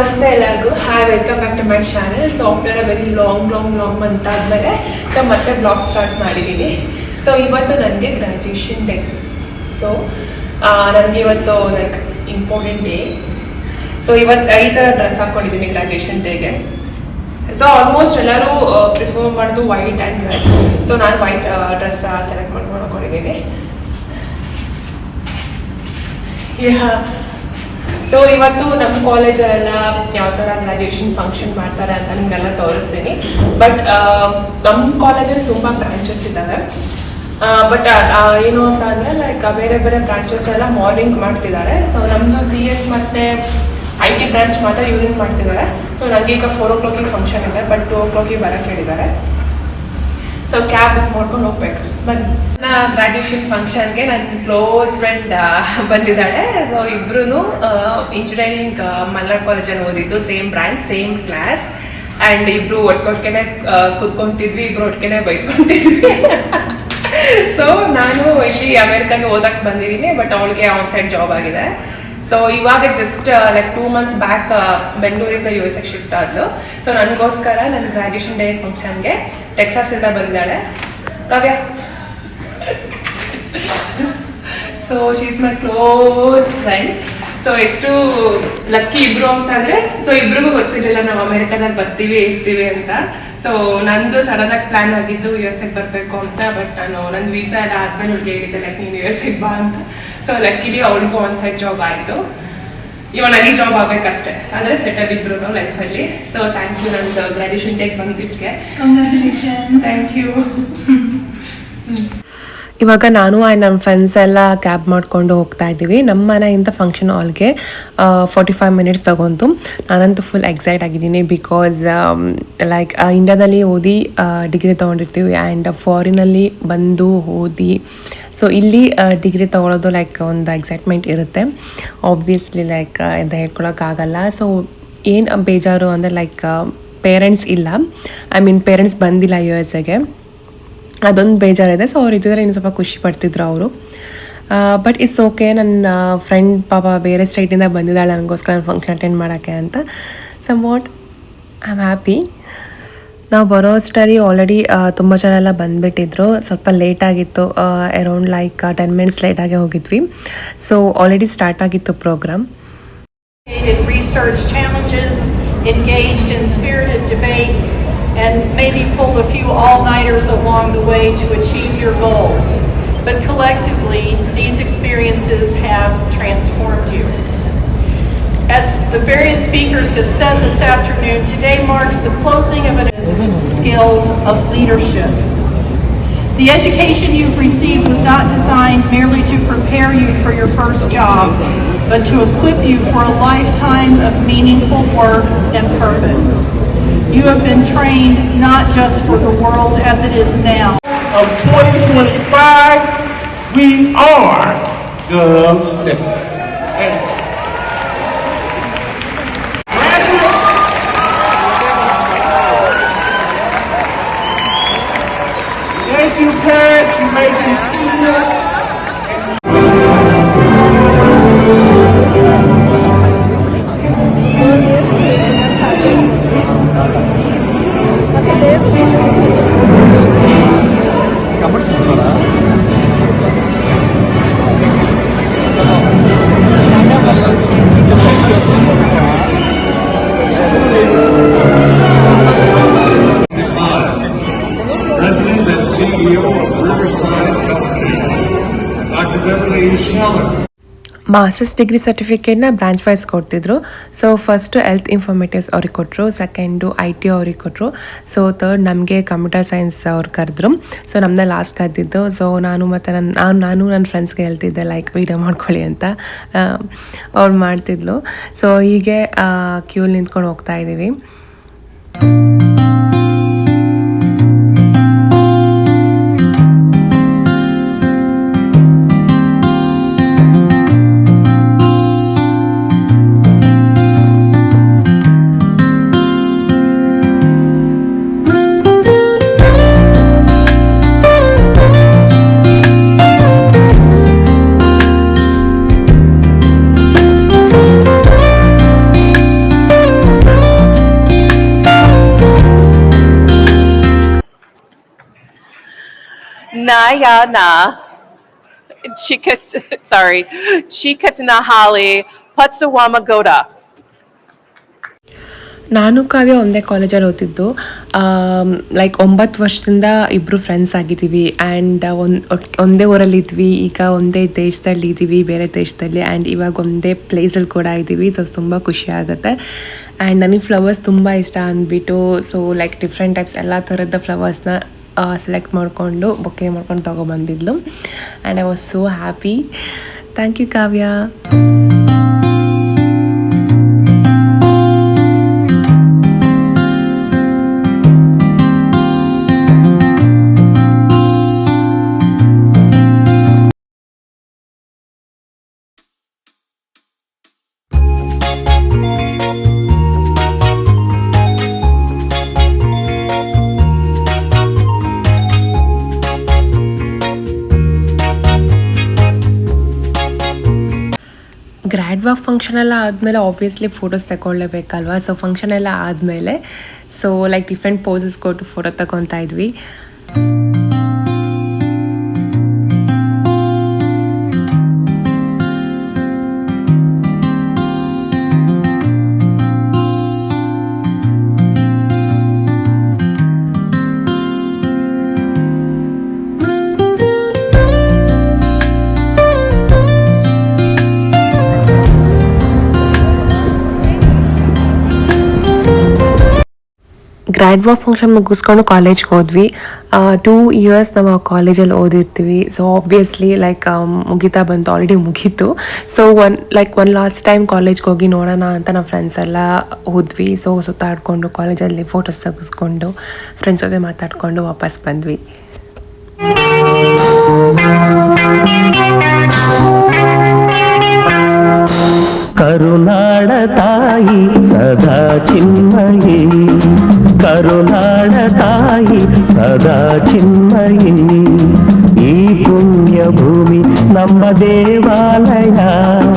ನಮಸ್ತೆ ಎಲ್ಲರಿಗೂ. Hi welcome back to my channel so after a very long long long month ಆದಮೇಲೆ so ಮತ್ತೆ blog start ಮಾಡಿದ್ದೀನಿ so ಇವತ್ತು ನನಗೆ ಗ್ರ್ಯಾಜುಯೇಷನ್ ಡೇ ಸೊ ನನಗೆ ಇವತ್ತು ಲೈಕ್ ಇಂಪಾರ್ಟೆಂಟ್ ಡೇ ಸೊ ಇವತ್ತು ಈ ಥರ ಡ್ರೆಸ್ ಹಾಕ್ಕೊಂಡಿದ್ದೀನಿ ಗ್ರ್ಯಾಜುಯೇಷನ್ ಡೇಗೆ ಸೊ ಆಲ್ಮೋಸ್ಟ್ ಎಲ್ಲರೂ ಪ್ರಿಫರ್ ಮಾಡೋದು ವೈಟ್ ಆ್ಯಂಡ್ ರೆಡ್ ಸೊ ನಾನು ವೈಟ್ ಡ್ರೆಸ್ ಸೆಲೆಕ್ಟ್ ಮಾಡ್ಕೊಂಡು ಹಾಕೊಂಡಿದ್ದೀನಿ ಸೊ ಇವತ್ತು ನಮ್ಮ ಕಾಲೇಜಲ್ಲೆಲ್ಲ ಯಾವ ಥರ ಗ್ರಾಜುಯೇಷನ್ ಫಂಕ್ಷನ್ ಮಾಡ್ತಾರೆ ಅಂತ ನಿಮಗೆಲ್ಲ ತೋರಿಸ್ತೀನಿ. ಬಟ್ ನಮ್ಮ ಕಾಲೇಜಲ್ಲಿ ತುಂಬ ಬ್ರಾಂಚಸ್ ಇದ್ದಾವೆ. ಬಟ್ ಏನು ಅಂತ ಅಂದರೆ ಲೈಕ್ ಬೇರೆ ಬೇರೆ ಬ್ರಾಂಚಸ್ ಎಲ್ಲ ಮಾರ್ನಿಂಗ್ ಮಾಡ್ತಿದ್ದಾರೆ. ಸೊ ನಮ್ಮದು ಸಿ ಎಸ್ ಮತ್ತು ಐ ಟಿ ಬ್ರಾಂಚ್ ಮಾತ್ರ ಯೂನಿಂಗ್ ಮಾಡ್ತಿದ್ದಾರೆ. ಸೊ ನನಗೆ ಈಗ ಫೋರ್ ಓ ಕ್ಲಾಕಿಗೆ ಫಂಕ್ಷನ್ ಇದೆ ಬಟ್ ಟೂ ಓ ಕ್ಲಾಕಿಗೆ ಬರೋಕ್ಕೆ ಹೇಳಿದ್ದಾರೆ. ಸೊ ಕ್ಯಾಬ್ ಬುಕ್ ಮಾಡ್ಕೊಂಡು ಹೋಗ್ಬೇಕು. ಬನ್ನಿ ನನ್ನ ಗ್ರಾಜ್ಯುಯೇಷನ್ ಫಂಕ್ಷನ್ಗೆ ನನ್ನ ಕ್ಲೋಸ್ ಫ್ರೆಂಡ್ ಬಂದಿದ್ದಾಳೆ. ಸೊ ಇಂಜಿನಿಯರಿಂಗ್ ಮಲ್ನಾಡ್ ಕಾಲೇಜಲ್ಲಿ ಓದಿದ್ದು same branch same class and ಇಬ್ರು ಒಟ್ಕೊಟ್ಕೆನೆ ಕುತ್ಕೊಂತಿದ್ವಿ, ಇಬ್ರು ಒಟ್ಕೆನೆ ಬೈಸ್ಕೊಂತಿದ್ವಿ. ಸೊ ನಾನು ಇಲ್ಲಿ ಅಮೆರಿಕಾಗೆ ಓದಕ್ಕೆ ಬಂದಿದ್ದೀನಿ ಬಟ್ ಅವಳಿಗೆ ಆನ್ ಸೈಡ್ ಜಾಬ್ ಆಗಿದೆ. ಸೊ ಇವಾಗ just like two months back ಬೆಂಗಳೂರಿಂದ ಯು ಎಸ್ ಶಿಫ್ಟ್ ಆದ್ಲು. ಸೊ ನನಗೋಸ್ಕರ ನನ್ನ ಗ್ರಾಜ್ಯುಯೇಷನ್ ಡೇ ಫಂಕ್ಷನ್ಗೆ ಟೆಕ್ಸಾಸ್ ಇಂದ ಬಂದಿದ್ದಾಳೆ. Kavya? So she's my close friend so ಎಷ್ಟು ಲಕ್ಕಿ ಇಬ್ರು ಅಂತಂದ್ರೆ ಸೊ ಇಬ್ರಿಗೂ ಗೊತ್ತಿರಲಿಲ್ಲ ನಾವು ಅಮೆರಿಕದಲ್ಲಿ ಬರ್ತೀವಿ ಇರ್ತೀವಿ ಅಂತ. ಸೊ ನಂದು ಸಡನ್ ಆಗಿ ಪ್ಲಾನ್ ಆಗಿದ್ದು ಯು ಎಸ್ ಎಗ್ ಬರಬೇಕು ಅಂತ ಬಟ್ ನಾನು ನನ್ನ ವೀಸಾ ಎಲ್ಲ ಆದ್ಮೇಲೆ ಹುಡುಗಿ ಹೇಳಿದ್ದೆ ಲೈಕ್ ನೀನು ಯು ಎಸ್ ಬಾ ಅಂತ. ಸೊ ಲಕ್ಕಿಲಿ ಅವಳಿಗೂ ಒನ್ ಸೈಡ್ ಜಾಬ್ ಆಯಿತು. ಇವಾಗ ನನಗೆ ಜಾಬ್ ಆಗ್ಬೇಕಷ್ಟೇ. ಅಂದರೆ ಸೆಟಲ್ ಇದ್ರು ಲೈಫಲ್ಲಿ ಸೊ ಥ್ಯಾಂಕ್ ಯು ನನ್ನ ಗ್ರಾಜುಯೇಷನ್ ಟೇಕ್ ಬಂದಿದ್ದಕ್ಕೆ. Congratulations. ಥ್ಯಾಂಕ್ ಯು ಇವಾಗ ನಾನು ಆ್ಯಂಡ್ ನಮ್ಮ ಫ್ರೆಂಡ್ಸ್ ಎಲ್ಲ ಕ್ಯಾಬ್ ಮಾಡಿಕೊಂಡು ಹೋಗ್ತಾ ಇದ್ದೀವಿ. ನಮ್ಮ ಮನೆಯಿಂದ ಫಂಕ್ಷನ್ ಹಾಲ್ಗೆ ಫಾರ್ಟಿ ಫೈವ್ ಮಿನಿಟ್ಸ್ ತಗೊಂತು ನಾನಂತೂ ಫುಲ್ ಎಕ್ಸೈಟ್ ಆಗಿದ್ದೀನಿ ಬಿಕಾಸ್ ಲೈಕ್ ಇಂಡಿಯಾದಲ್ಲಿ ಓದಿ ಡಿಗ್ರಿ ತೊಗೊಂಡಿರ್ತೀವಿ ಆ್ಯಂಡ್ ಫಾರಿನಲ್ಲಿ ಬಂದು ಓದಿ. ಸೊ ಇಲ್ಲಿ ಡಿಗ್ರಿ ತೊಗೊಳೋದು ಲೈಕ್ ಒಂದು ಎಕ್ಸೈಟ್ಮೆಂಟ್ ಇರುತ್ತೆ. ಆಬ್ವಿಯಸ್ಲಿ ಲೈಕ್ ಅಂತ ಹೇಳ್ಕೊಳಕ್ಕಾಗಲ್ಲ ಸೊ ಏನು ಬೇಜಾರು ಅಂದರೆ ಲೈಕ್ ಪೇರೆಂಟ್ಸ್ ಇಲ್ಲ. ಐ ಮೀನ್ ಪೇರೆಂಟ್ಸ್ ಬಂದಿಲ್ಲ ಯು ಎಸ್ ಎಗೆ ಅದೊಂದು ಬೇಜಾರಿದೆ. ಸೊ ಅವ್ರು ಇದ್ದಿದ್ರೆ ಇನ್ನು ಸ್ವಲ್ಪ ಖುಷಿ ಪಡ್ತಿದ್ರು ಅವರು. ಬಟ್ ಇಟ್ಸ್ ಓಕೆ ನನ್ನ ಫ್ರೆಂಡ್ ಪಾಪ ಬೇರೆ ಸ್ಟೇಟಿಂದ ಬಂದಿದ್ದಾಳೆ. ನನಗೋಸ್ಕರ ನಾನು ಫಂಕ್ಷನ್ ಅಟೆಂಡ್ ಮಾಡೋಕ್ಕೆ ಅಂತ. Somewhat I am happy ನಾವು ಬರೋ ಅಷ್ಟರಲ್ಲಿ ಆಲ್ರೆಡಿ ತುಂಬ ಜನ ಎಲ್ಲ ಬಂದುಬಿಟ್ಟಿದ್ರು. ಸ್ವಲ್ಪ ಲೇಟ್ ಆಗಿತ್ತು. ಅರೌಂಡ್ ಲೈಕ್ ಟೆನ್ ಮಿನಿಟ್ಸ್ ಲೇಟಾಗಿ ಹೋಗಿದ್ವಿ. ಸೊ ಆಲ್ರೆಡಿ ಸ್ಟಾರ್ಟ್ ಆಗಿತ್ತು programme and maybe pulled a few all-nighters along the way to achieve your goals. But collectively, these experiences have transformed you. As the various speakers have said this afternoon, today marks the closing of an skills of leadership. The education you've received was not designed merely to prepare you for your first job, but to equip you for a lifetime of meaningful work and purpose. You have been trained not just for the world as it is now, of 2025, we are Gov State. And graduates, thank you, parents. You be seated. Masters degree ಸರ್ಟಿಫಿಕೇಟ್ನ branch wise ಕೊಡ್ತಿದ್ರು. So first health ಇನ್ಫಾರ್ಮೇಟಿವ್ಸ್ ಅವ್ರಿಗೆ ಕೊಟ್ಟರು second I T ಅವ್ರಿಗೆ ಕೊಟ್ಟರು so third ನಮಗೆ computer science ಅವ್ರು ಕರೆದ್ರು. So ನಮ್ಮನ್ನ last ಕರೆದಿದ್ದು. ಸೊ ನಾನು ಮತ್ತು ನನ್ನ ನಾನು ನಾನು ನನ್ನ ಫ್ರೆಂಡ್ಸ್ಗೆ ಹೇಳ್ತಿದ್ದೆ ಲೈಕ್ ವೀಡಿಯೋ ಮಾಡ್ಕೊಳ್ಳಿ ಅಂತ. ಅವ್ರು ಮಾಡ್ತಿದ್ಲು. ಸೊ ಹೀಗೆ ಕ್ಯೂಲ್ ನಿಂತ್ಕೊಂಡು ಹೋಗ್ತಾ ಇದ್ದೀವಿ Nayana. Chikat, sorry, Chikatanahali Putsawamagoda. ನಾನು ಕಾವ್ಯ ಒಂದೇ ಕಾಲೇಜಲ್ಲಿ ಓದಿದ್ದು ಲೈಕ್ ಒಂಬತ್ತು ವರ್ಷದಿಂದ ಇಬ್ಬರು ಫ್ರೆಂಡ್ಸ್ ಆಗಿದ್ದೀವಿ. ಆ್ಯಂಡ್ ಒಂದು ಒಂದೇ ಊರಲ್ಲಿದ್ವಿ ಈಗ ಒಂದೇ ದೇಶದಲ್ಲಿ ಇದ್ದೀವಿ ಬೇರೆ ದೇಶದಲ್ಲಿ. ಆ್ಯಂಡ್ ಇವಾಗ ಒಂದೇ ಪ್ಲೇಸಲ್ಲಿ ಕೂಡ ಇದ್ದೀವಿ ಸೊ ತುಂಬ ಖುಷಿ ಆಗುತ್ತೆ. ಆ್ಯಂಡ್ ನನಗೆ ಫ್ಲವರ್ಸ್ ತುಂಬ ಇಷ್ಟ ಅಂದ್ಬಿಟ್ಟು ಸೊ ಲೈಕ್ ಡಿಫ್ರೆಂಟ್ ಟೈಪ್ಸ್ ಎಲ್ಲ ಥರದ ಫ್ಲವರ್ಸ್ನ ಸೆಲೆಕ್ಟ್ ಮಾಡಿಕೊಂಡು ಬೊಕ್ಕೆ ಮಾಡ್ಕೊಂಡು ತೊಗೊಬಂದಿದ್ಲು and I was so happy thank you Kavya walk function ಎಲ್ಲ ಆದಮೇಲೆ ಆಬ್ವಿಯಸ್ಲಿ ಫೋಟೋಸ್ ತಗೊಳ್ಳೇಬೇಕಲ್ವ? ಸೊ ಫಂಕ್ಷನ್ ಎಲ್ಲ ಆದಮೇಲೆ ಸೊ ಲೈಕ್ ಡಿಫ್ರೆಂಟ್ ಪೋಸಸ್ ಕೊಟ್ಟು ಫೋಟೋ ತಗೊತಾ ಇದ್ವಿ. ಗ್ರ್ಯಾಡ್ ವಾಸ್ ಫಂಕ್ಷನ್ ಮುಗಿಸ್ಕೊಂಡು ಕಾಲೇಜ್ಗೆ ಹೋದ್ವಿ. ಟೂ ಇಯರ್ಸ್ ನಾವು ಕಾಲೇಜಲ್ಲಿ ಓದಿರ್ತೀವಿ. ಸೊ ಆಬ್ವಿಯಸ್ಲಿ ಲೈಕ್ ಮುಗಿತಾ ಬಂತು. ಆಲ್ರೆಡಿ ಮುಗೀತು. So one like one last time ಕಾಲೇಜ್ಗೆ ಹೋಗಿ ನೋಡೋಣ ಅಂತ ನಮ್ಮ ಫ್ರೆಂಡ್ಸ್ ಎಲ್ಲ ಹೋದ್ವಿ. ಸೊ ಸುತ್ತಾಡಿಕೊಂಡು ಕಾಲೇಜಲ್ಲಿ ಫೋಟೋಸ್ ತೆಗೆಸ್ಕೊಂಡು ಫ್ರೆಂಡ್ಸ್ ಜೊತೆ ಮಾತಾಡಿಕೊಂಡು ವಾಪಸ್ ಬಂದ್ವಿ. ಕರುನಾಡ ತಾಯಿ ಸದಾ ಚಿನ್ಮಯಿ. ಕರುನಾಡ ತಾಯಿ ಸದಾ ಚಿನ್ಮಯಿ ಈ ಪುಣ್ಯ ಭೂಮಿ ನಮ್ಮ ದೇವಾಲಯ ಪ್ರೇಮ